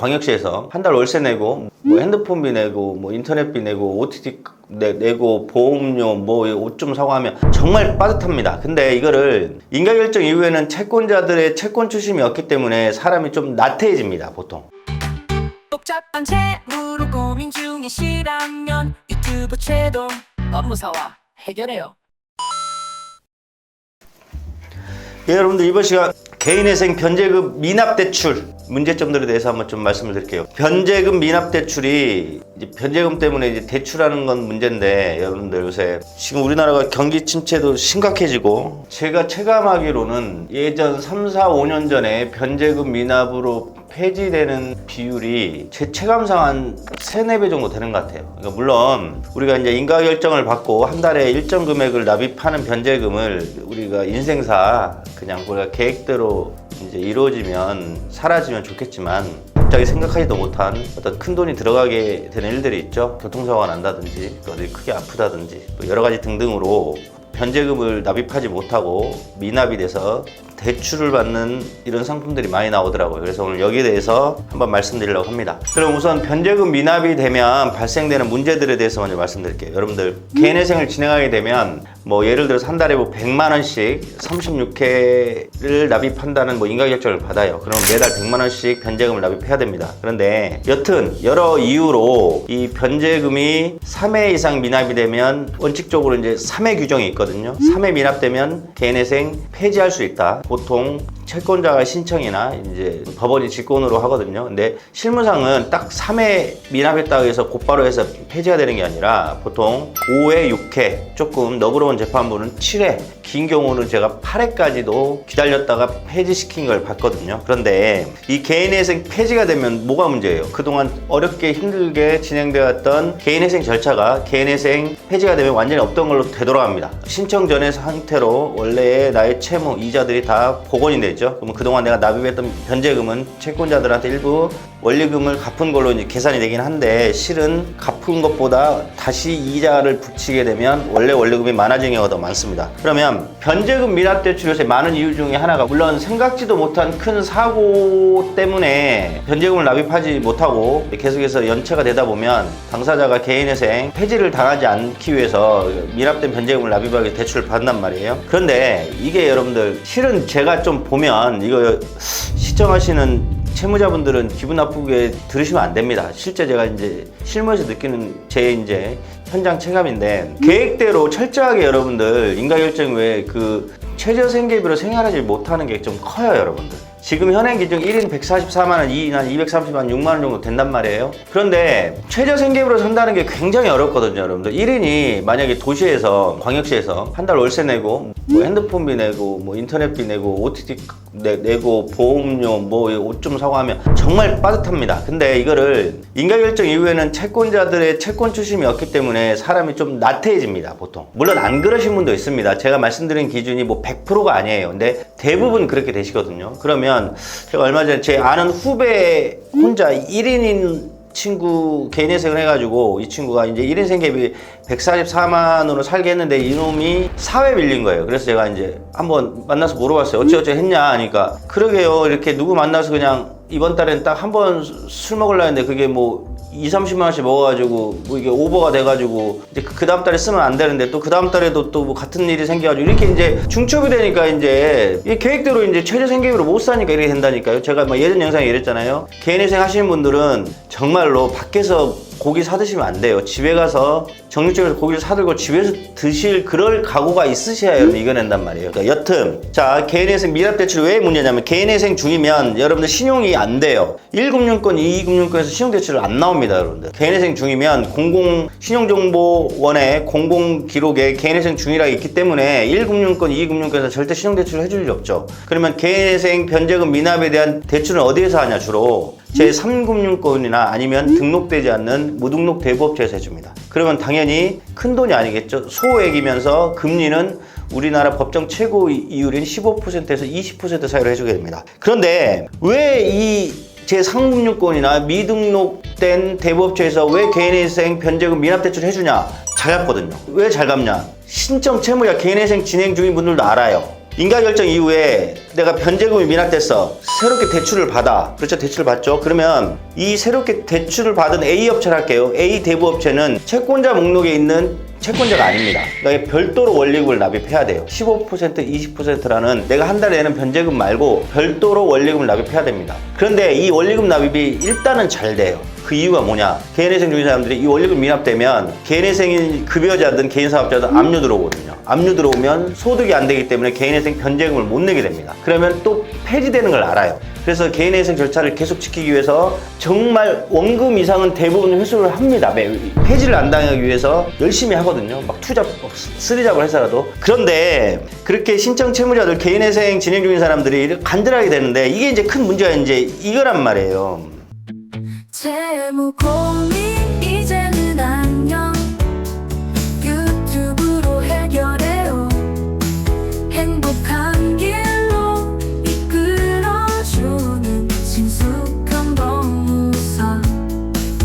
광역시에서 한 달 월세 내고 뭐 핸드폰비 내고 뭐 인터넷비 내고 OTT 내, 내고 보험료 뭐 옷 좀 사고 하면 정말 빠듯합니다. 근데 이거를 인가결정 이후에는 채권자들의 채권 추심이 없기 때문에 사람이 좀 나태해집니다. 보통. 복잡한 채무로 고민 중이시라면 유튜브 채동 업무사와 해결해요. 예, 여러분들 이번 시간 개인회생 변제금 미납 대출 문제점들에 대해서 한번 좀 말씀을 드릴게요. 변제금 미납 대출이 이제 변제금 때문에 이제 대출하는 건 문제인데 여러분들 요새 지금 우리나라가 경기 침체도 심각해지고 제가 체감하기로는 예전 3, 4, 5년 전에 변제금 미납으로 폐지되는 비율이 제 체감상 한 3, 4배 정도 되는 것 같아요. 그러니까 물론 우리가 이제 인가 결정을 받고 한 달에 일정 금액을 납입하는 변제금을 우리가 인생사 그냥 우리가 계획대로 이제 이루어지면 사라지면 좋겠지만 갑자기 생각하지도 못한 어떤 큰 돈이 들어가게 되는 일들이 있죠. 교통사고가 난다든지 또 어디 크게 아프다든지 또 여러 가지 등등으로 변제금을 납입하지 못하고 미납이 돼서 대출을 받는 이런 상품들이 많이 나오더라고요. 그래서 오늘 여기에 대해서 한번 말씀드리려고 합니다. 그럼 우선 변제금 미납이 되면 발생되는 문제들에 대해서 먼저 말씀드릴게요. 여러분들 개인회생을 진행하게 되면 뭐 예를 들어서 한 달에 뭐 100만 원씩 36회를 납입한다는 뭐 인가결정을 받아요. 그럼 매달 100만 원씩 변제금을 납입해야 됩니다. 그런데 여튼 여러 이유로 이 변제금이 3회 이상 미납이 되면 원칙적으로 이제 3회 규정이 있거든요. 3회 미납되면 개인회생 폐지할 수 있다. 보통 채권자가 신청이나 이제 법원이 직권으로 하거든요. 근데 실무상은 딱 3회 미납했다고 해서 곧바로 해서 폐지가 되는 게 아니라 보통 5회, 6회 조금 너그러운 재판부는 7회 긴 경우는 제가 8회까지도 기다렸다가 폐지시킨 걸 봤거든요. 그런데 이 개인회생 폐지가 되면 뭐가 문제예요? 그동안 어렵게 힘들게 진행되었던 개인회생 절차가 개인회생 폐지가 되면 완전히 없던 걸로 되돌아갑니다. 신청 전의 상태로 원래의 나의 채무, 이자들이 다 복원이 되죠. 그러면 그동안 내가 납입했던 변제금은 채권자들한테 일부 원리금을 갚은 걸로 이제 계산이 되긴 한데 실은 갚은 것보다 다시 이자를 붙이게 되면 원래 원리금이 많아지는 경우가 더 많습니다. 그러면 변제금 미납 대출에서의 많은 이유 중에 하나가 물론 생각지도 못한 큰 사고 때문에 변제금을 납입하지 못하고 계속해서 연체가 되다 보면 당사자가 개인회생 폐지를 당하지 않기 위해서 미납된 변제금을 납입하기 위해 대출을 받는단 말이에요. 그런데 이게 여러분들 실은 제가 좀 보면 이거 시청하시는 채무자분들은 기분 나쁘게 들으시면 안 됩니다. 실제 제가 이제 실무에서 느끼는 제 이제 현장 체감인데 계획대로 철저하게 여러분들 인가결정 외에 그 최저 생계비로 생활하지 못하는 게 좀 커요, 여러분들. 지금 현행 기준 1인 144만 원, 2인 한 230만 6만 원 정도 된단 말이에요. 그런데 최저 생계비로 산다는 게 굉장히 어렵거든요, 여러분들. 1인이 만약에 도시에서 광역시에서 한 달 월세 내고 뭐 핸드폰비 내고 뭐 인터넷비 내고 OTT 내, 내고 보험료 뭐 옷 좀 사고 하면 정말 빠듯합니다. 근데 이거를 인가결정 이후에는 채권자들의 채권 추심이 없기 때문에 사람이 좀 나태해집니다, 보통. 물론 안 그러신 분도 있습니다. 제가 말씀드린 기준이 뭐 100%가 아니에요. 근데 대부분 그렇게 되시거든요. 그러면 제가 얼마 전에 제 아는 후배 혼자 1인인 친구 개인 회생을 해가지고 이 친구가 이제 1인 생계비 144만 원으로 살게 했는데 이놈이 사회 밀린 거예요. 그래서 제가 이제 한번 만나서 물어봤어요. 어찌어찌 했냐 하니까 그러게요. 이렇게 누구 만나서 그냥 이번 달엔 딱 한 번 술 먹으려 했는데 그게 뭐 2, 30만 원씩 먹어가지고 뭐 이게 오버가 돼가지고 이제 그 다음 달에 쓰면 안 되는데 또 그 다음 달에도 또 뭐 같은 일이 생겨가지고 이렇게 이제 중첩이 되니까 이제 이 계획대로 이제 최저 생계비로 못 사니까 이렇게 된다니까요. 제가 뭐 예전 영상에 이랬잖아요. 개인회생 하시는 분들은 정말로 밖에서 고기 사 드시면 안 돼요. 집에 가서 정육점에서 고기를 사들고 집에서 드실 그럴 각오가 있으셔야 이겨낸단 말이에요. 그러니까 여튼 자 개인회생 미납대출 왜 문제냐면 개인회생 중이면 여러분들 신용이 안 돼요. 1금융권, 2금융권에서 신용대출을 안 나옵니다, 여러분들. 개인회생 중이면 공공 신용정보원의 공공 기록에 개인회생 중이라고 있기 때문에 1금융권, 2금융권에서 절대 신용대출을 해줄 일 없죠. 그러면 개인회생 변제금 미납에 대한 대출은 어디에서 하냐 주로 제3금융권이나 아니면 등록되지 않는 무등록 대부업체에서 해줍니다. 그러면 당연히 큰 돈이 아니겠죠. 소액이면서 금리는 우리나라 법정 최고 이율인 15%에서 20% 사이로 해주게 됩니다. 그런데 왜이 제3금융권이나 미등록된 대부업체에서 왜 개인회생 변제금 미납대출 해주냐? 잘 갚거든요. 왜 잘 갚냐? 신청 채무자 개인회생 진행 중인 분들도 알아요. 인가결정 이후에 내가 변제금이 미납됐어. 새롭게 대출을 받아. 그렇죠. 대출을 받죠. 그러면 이 새롭게 대출을 받은 A 업체를 할게요. A 대부업체는 채권자 목록에 있는 채권자가 아닙니다. 그러니까 별도로 원리금을 납입해야 돼요. 15% 20%라는 내가 한 달에 내는 변제금 말고 별도로 원리금을 납입해야 됩니다. 그런데 이 원리금 납입이 일단은 잘 돼요. 그 이유가 뭐냐? 개인회생 중인 사람들이 이 원리금 미납되면 개인회생인 급여자든 개인사업자든 압류 들어오거든요. 압류 들어오면 소득이 안 되기 때문에 개인회생 변제금을 못 내게 됩니다. 그러면 또 폐지되는 걸 알아요. 그래서 개인회생 절차를 계속 지키기 위해서 정말 원금 이상은 대부분 회수를 합니다. 매- 폐지를 안 당하기 위해서 열심히 하거든요. 막 투잡, 쓰리잡을 해서라도. 그런데 그렇게 신청 채무자들 개인회생 진행 중인 사람들이 간절하게 되는데 이게 이제 큰 문제가 이제 이거란 말이에요. 재무 고민